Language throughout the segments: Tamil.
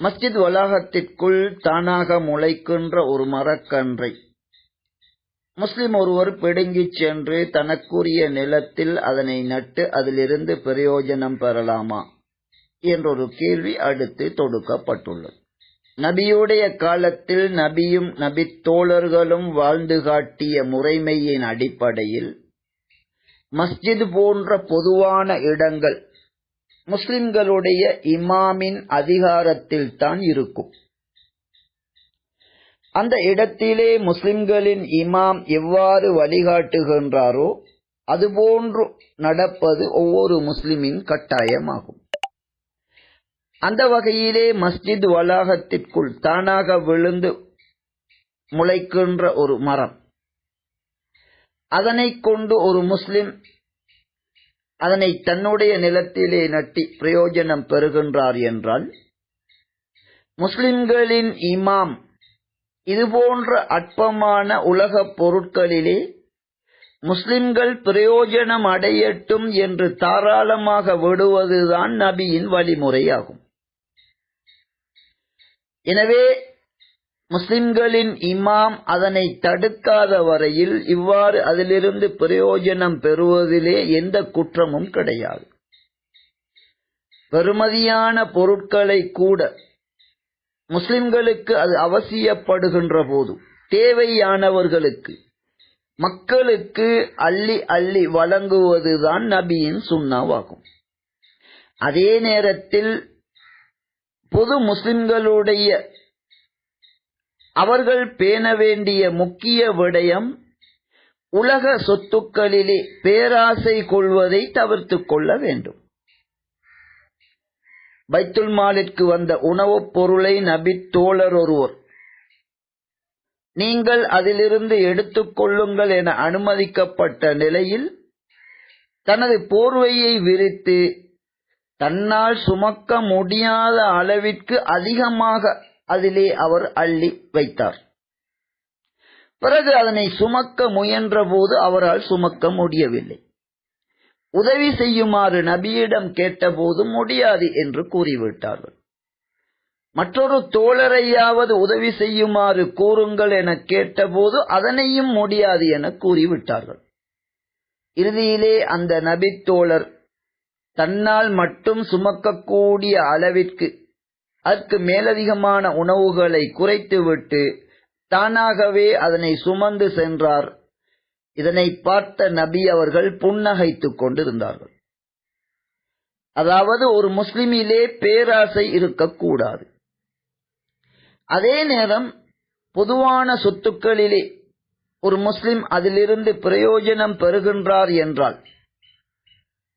மஸ்ஜித் வளாகத்திற்குள் தானாக முளைக்கின்ற ஒரு மரக்கன்றை. முஸ்லிம் ஒருவர் பிடுங்கிச் சென்று தனக்குரிய நிலத்தில் அதனை நட்டு அதிலிருந்து பிரயோஜனம் பெறலாமா? என்றொரு கேள்வி அடுத்து தொடுக்கப்பட்டுள்ளது. நபியுடைய காலத்தில் நபியும் நபித்தோழர்களும் வாழ்ந்து காட்டிய முறைமையின் அடிப்படையில் மஸ்ஜித் போன்ற பொதுவான இடங்கள் முஸ்லிம்களுடைய இமாமின் அதிகாரத்தில் தான் இருக்கும். அந்த இடத்திலே முஸ்லிம்களின் இமாம் எவ்வாறு வழிகாட்டுகின்றாரோ அதுபோன்று நடப்பது ஒவ்வொரு முஸ்லிமின் கட்டாயமாகும். அந்த வகையிலே மஸ்ஜித் வளாகத்திற்குள் தானாக விழுந்து முளைக்கின்ற ஒரு மரம். அதனை கொண்டு ஒரு முஸ்லிம் அதனை தன்னுடைய நிலத்திலே நட்டி பிரயோஜனம் பெறுகின்றார் என்றால் முஸ்லிம்களின் இமாம் இதுபோன்ற அற்பமான உலகப் பொருட்களிலே முஸ்லிம்கள் பிரயோஜனம் அடையட்டும் என்று தாராளமாக விடுவதுதான் நபியின் வழிமுறையாகும். எனவே முஸ்லிம்களின் இமாம் அதனை தடுக்காத வரையில் இவ்வாறு அதிலிருந்து பிரயோஜனம் பெறுவதிலே எந்த குற்றமும் கிடையாது. பெறுமதியான பொருட்களை கூட முஸ்லிம்களுக்கு அது அவசியப்படுகின்ற போது தேவையானவர்களுக்கு மக்களுக்கு அள்ளி அள்ளி வழங்குவதுதான் நபியின் சுண்ணாவாகும். அதே நேரத்தில் பொது முஸ்லிம்களுடைய அவர்கள் பேண வேண்டிய முக்கிய விடயம் உலக சொத்துக்களிலே பேராசை கொள்வதை தவிர்த்து கொள்ள வேண்டும். பைத்துல் மாலிற்கு வந்த உணவுப் பொருளை நபி தோழர் ஒருவர் நீங்கள் அதிலிருந்து எடுத்துக் கொள்ளுங்கள் என அனுமதிக்கப்பட்ட நிலையில் தனது போர்வையை விரித்து தன்னால் சுமக்க முடியாத அளவிற்கு அதிகமாக அதிலே அவர் அள்ளி வைத்தார். பிறகு அதனை சுமக்க முயன்றபோது அவரால் சுமக்க முடியவில்லை. உதவி செய்யுமாறு நபியிடம் கேட்டபோது முடியாது என்று கூறிவிட்டார்கள். மற்றொரு தோழரையாவது உதவி செய்யுமாறு கூறுங்கள் என கேட்டபோது அதனையும் முடியாது என கூறிவிட்டார்கள். இறுதியிலே அந்த நபி தோழர் தன்னால் மட்டும் சுமக்கக்கூடிய அளவிற்கு அதற்கு மேலதிகமான உணவுகளை குறைத்துவிட்டு தானாகவே அதனை சுமந்து சென்றார். இதனை பார்த்த நபி அவர்கள் புன்னகைத்துக் கொண்டிருந்தார்கள். அதாவது ஒரு முஸ்லிமிலே பேராசை இருக்கக்கூடாது. அதே நேரம் பொதுவான சொத்துக்களிலே ஒரு முஸ்லிம் அதிலிருந்து பிரயோஜனம் பெறுகின்றார் என்றால்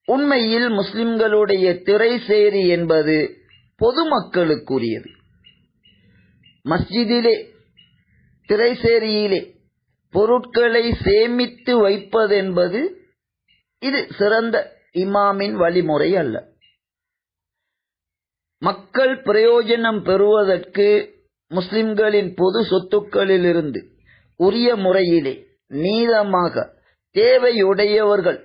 உண்மையில் முஸ்லிம்களுடைய திரைசேரி என்பது பொதுமக்களுக்குரியது மஸ்ஜிதிலே திரைசேரியிலே பொருட்களை சேமித்து வைப்பதென்பது இது சிறந்த இமாமின் வழிமுறை அல்ல மக்கள் பிரயோஜனம் பெறுவதற்கு முஸ்லிம்களின் பொது சொத்துக்களிலிருந்து உரிய முறையிலே நீதமாக தேவையுடையவர்கள்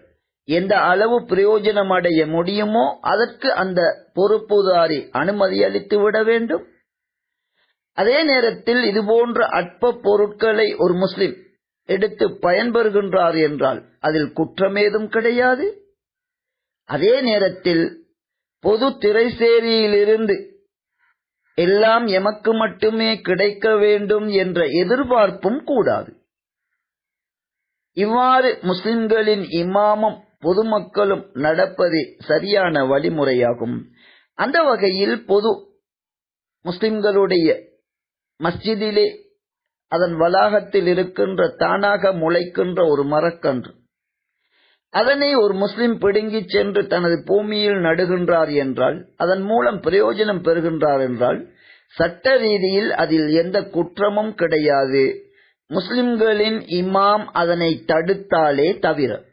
எந்த அளவு பிரயோஜனம் அடைய முடியுமோ அதற்கு அந்த பொறுப்புதாரி அனுமதி அளித்து விட வேண்டும். அதே நேரத்தில் இதுபோன்ற அற்ப பொருட்களை ஒரு முஸ்லிம் எடுத்து பயன்பெறுகின்றார் என்றால் அதில் குற்றமேதும் கிடையாது. அதே நேரத்தில் பொது திரைசேரியிலிருந்து எல்லாம் எமக்கு மட்டுமே கிடைக்க வேண்டும் என்ற எதிர்பார்ப்பும் கூடாது. இவ்வாறு முஸ்லிம்களின் இமாமம் பொதுமக்களும் நடப்பது சரியான வழிமுறையாகும். அந்த வகையில் பொது முஸ்லிம்களுடைய மஸ்ஜிதிலே அதன் வளாகத்தில் இருக்கின்ற தானாக முளைக்கின்ற ஒரு மரக்கன்று. அதனை ஒரு முஸ்லிம் பிடுங்கிச் சென்று தனது பூமியில் நடுகின்றார் என்றால் அதன் மூலம் பிரயோஜனம் பெறுகின்றார் என்றால் சட்ட ரீதியில் அதில் எந்த குற்றமும் கிடையாது. முஸ்லிம்களின் இமாம் அதனை தடுத்தாலே தவிர.